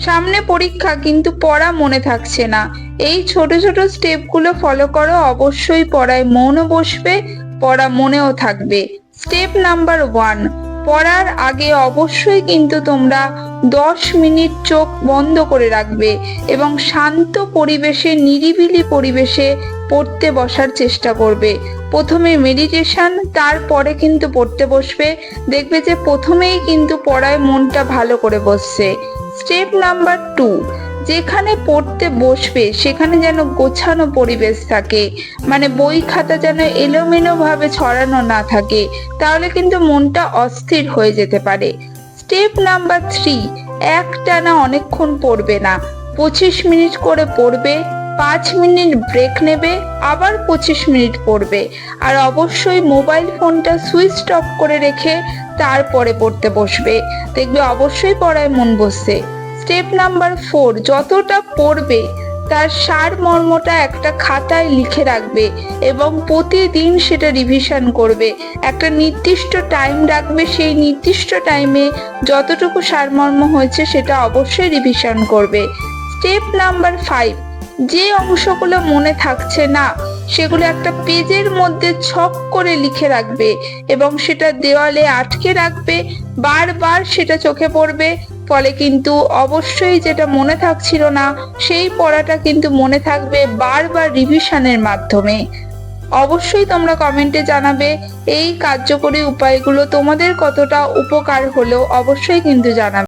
সামনে পরীক্ষা, কিন্তু পড়া মনে থাকছে না। এই ছোট ছোট স্টেপগুলো ফলো করো, অবশ্যই পড়ায় মনও বসবে, পড়া মনেও থাকবে। স্টেপ নাম্বার ওয়ান, পড়ার আগে অবশ্যই কিন্তু তোমরা দশ মিনিট চোখ বন্ধ করে রাখবে এবং শান্ত পরিবেশে, নিরিবিলি পরিবেশে পড়তে বসার চেষ্টা করবে। প্রথমে মেডিটেশন তারপরে কিন্তু পড়তে বসবে। দেখবে যে প্রথমেই কিন্তু পড়ায় মনটা ভালো করে বসছে। স্টেপ নাম্বার টু, যেখানে পড়তে বসবে, সেখানে যেন গোছানো পরিবেশ থাকে। মানে বই খাতা যেন এলোমেলোভাবে ছড়ানো না থাকে, তাহলে কিন্তু মনটা অস্থির হয়ে যেতে পারে। স্টেপ নাম্বার থ্রি, একটানা অনেকক্ষণ পড়বে না, পঁচিশ মিনিট করে পড়বে পাঁচ মিনিট ব্রেক নেবে, আবার পঁচিশ মিনিট পড়বে। আর অবশ্যই মোবাইল ফোনটা সুইচ অফ করে রেখে তারপরে পড়তে বসবে। দেখবে অবশ্যই পড়ায় মন বসছে। স্টেপ নাম্বার ফোর যতটা পড়বে, তার সার মর্মটা একটা খাতায় লিখে রাখবে এবং প্রতিদিন সেটা রিভিশন করবে। একটা নির্দিষ্ট টাইম রাখবে, সেই নির্দিষ্ট টাইমে যতটুকু সারমর্ম হয়েছে, সেটা অবশ্যই রিভিশন করবে। স্টেপ নাম্বার ফাইভ যে অংশগুলো মনে থাকছে না, সেগুলো একটা পেজের মধ্যে ছক করে লিখে রাখবে এবং সেটা দেওয়ালে আটকে রাখবে, বারবার সেটা চোখে পড়বে, ফলে কিন্তু অবশ্যই যেটা মনে থাকছিল না, সেই পড়াটা কিন্তু মনে থাকবে বারবার রিভিশনের মাধ্যমে। অবশ্যই তোমরা কমেন্টে জানাবে, এই কার্যকরী উপায়গুলো তোমাদের কতটা উপকার হলো, অবশ্যই কিন্তু জানাবে।